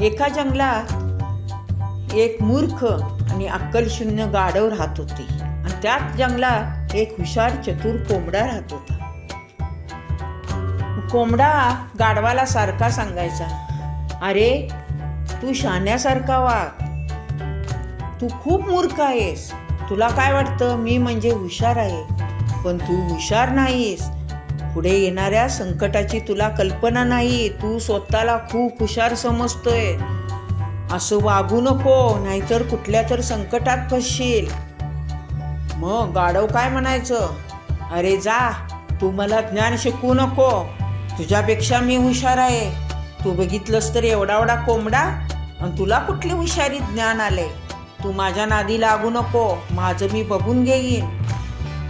एका जंगलात एक मूर्ख आणि अक्कलशून्य गाढव राहत होते. आणि त्याच जंगलात एक हुशार चतुर कोंबडा राहत होता. कोंबडा गाढवाला सारखा सांगायचा अरे तू शहाण्यासारखा वाघ. तू खूप मूर्ख आहेस. तुला काय वाटतं? मी म्हणजे हुशार आहे. पण तू हुशार नाहीस. पुढे येणाऱ्या संकटाची तुला कल्पना नाही. तू स्वतःला खूप हुशार समजतोय. असं वागू नको नाहीतर कुठल्या तर संकटात फसशील. मग गाढव काय म्हणायचं? अरे जा तू मला ज्ञान शिकवू नको. तुझ्यापेक्षा मी हुशार आहे. तू बघितलंस तर एवढा एवढा कोंबडा आणि तुला कुठली हुशारी ज्ञान आले तू माझ्या नादी लागू नको माझं मी बघून घेईन.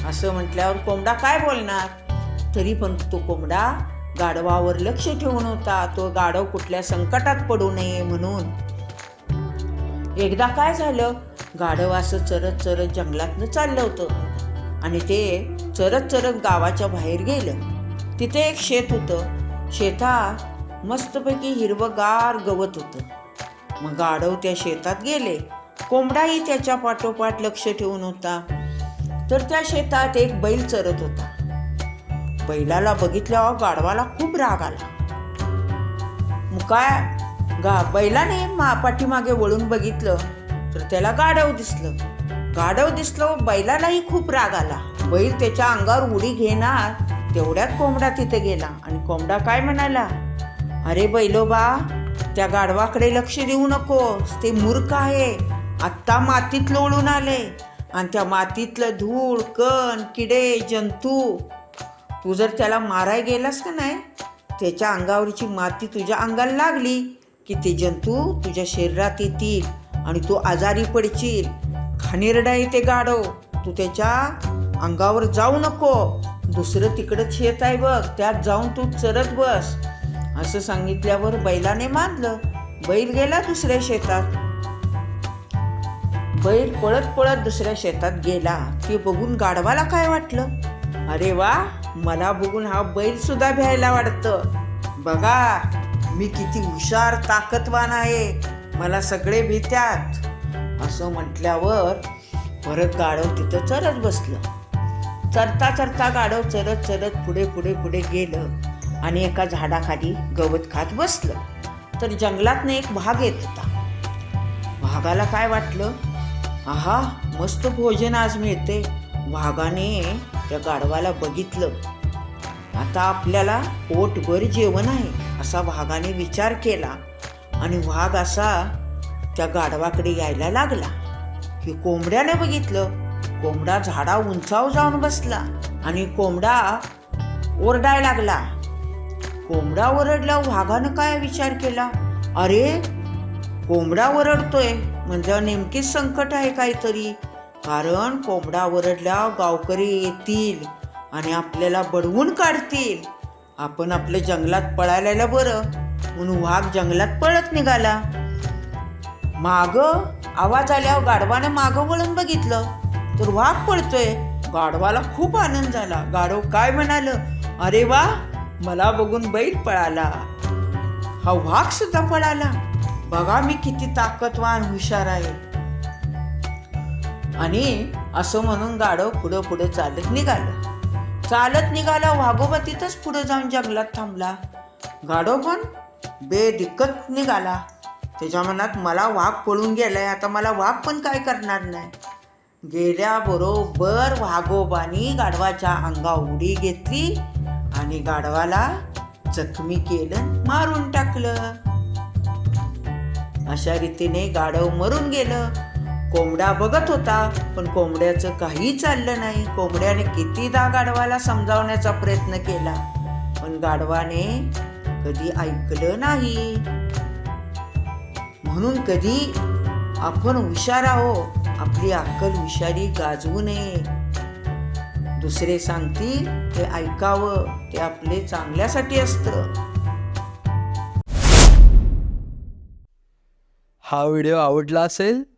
असं म्हटल्यावर कोंबडा काय बोलणार? तरी पण तो कोंबडा गाढवावर लक्ष ठेवून होता. तो गाढव कुठल्या संकटात पडू नये म्हणून. एकदा काय झालं? गाढव असं चरत चरत जंगलातनं चाललं होतं. आणि ते चरत चरत गावाच्या बाहेर गेलं. तिथे एक शेत होतं. शेतात मस्तपैकी हिरवंगार गवत होतं. मग गाढव त्या शेतात गेले. कोंबडाही त्याच्या पाठोपाठ लक्ष ठेवून होता. तर त्या शेतात एक बैल चरत होता. बैलाला बघितल्यावर गाढवाला खूप राग आला. मग काय? गा बैलाने मा पाठीमागे वळून बघितलं तर त्याला गाढव दिसलं. गाढव दिसलं बैलालाही खूप राग आला. बैल त्याच्या अंगावर उडी घेणार तेवढ्यात कोंबडा तिथे गेला. आणि कोंबडा काय म्हणाला? अरे बैलोबा त्या गाढवाकडे लक्ष देऊ नकोस. ते मूर्ख आहे. आत्ता मातीत लोळून आले. आणि त्या मातीतलं धूळ कण किडे जंतू तू जर त्याला माराय गेलास का नाही त्याच्या अंगावरची माती तुझ्या अंगाला लागली की ते जंतू तुझ्या शरीरात येतील आणि तू आजारी पडशील. खाणेरडा येते गाढव. तू त्याच्या अंगावर जाऊ नको. दुसरं तिकडं शेत आहे बघ. त्यात जाऊन तू चरत बस. असं सांगितल्यावर बैलाने मानलं. बैल गेला दुसऱ्या शेतात. बैल पळत पळत दुसऱ्या शेतात गेला. ते बघून गाढवाला काय वाटलं? अरे वा! मला बघून हा बैल सुद्धा भ्यायला वाटतं. बघा मी किती हुशार ताकदवान आहे. मला सगळे भीत्यात. असं म्हटल्यावर परत गाढव तिथं चरत बसलं. चरता चरता गाढव चरत चरत पुढे पुढे पुढे गेलं आणि एका झाडाखाली गवत खात बसलं. तर जंगलातनं एक भाग येत होता. भागाला काय वाटलं? आहा मस्त भोजन आज मिळते वाघाने त्या गाढवाला बघितलं. आता आपल्याला पोटभर जेवण आहे असा वाघाने विचार केला. आणि वाघ असा त्या गाढवाकडे यायला लागला. की कोंबड्याने बघितलं. कोंबडा झाडा उंचाव जाऊन बसला आणि कोंबडा ओरडायला लागला. कोंबडा ओरडला वाघानं काय विचार केला? अरे कोंबडा ओरडतोय. म्हणजे नेमकीच संकट आहे काहीतरी. कारण कोंबडा ओरडल्या गावकरी येतील आणि आपल्याला बडवून काढतील. आपण आपल्या जंगलात पळायला बरं म्हणून वाघ जंगलात पळत निघाला. माग आवाज आल्यावर गाढवानं मागं वळून बघितलं. तर वाघ पळतोय. गाढवाला खूप आनंद झाला. गाढव काय म्हणाल? अरे वा मला बघून बैल पळाला. हा वाघ सुद्धा पळाला. बघा मी किती ताकदवान हुशार आहे. आणि असं म्हणून गाढव पुढं पुढं चालत निघालं. चालत निघाला वाघोबा तिथंच पुढं जाऊन जंगलात थांबला. गाढव पण बेदिक्कत निघाला. त्याच्या मनात मला वाघ पळून गेलाय आता मला वाघ पण काय करणार नाही. गेल्याबरोबर वाघोबानी गाढवाच्या अंगा उडी घेतली आणि गाढवाला जखमी केलं मारून टाकलं. अशा रीतीने गाढव मरून गेलं. कोंबडा बघत होता पण कोंबड्याचं काही चाललं नाही. कोंबड्याने कितीदा गाढवाला समजावण्याचा प्रयत्न केला. पण गाढवाने कधी ऐकलं नाही. म्हणून कधी आपण हुशार आहो आपली अक्कल हुशारी गाजवू नये. दुसरे सांगतील ते ऐकावं ते आपले चांगल्यासाठी असतं. हा व्हिडिओ आवडला असेल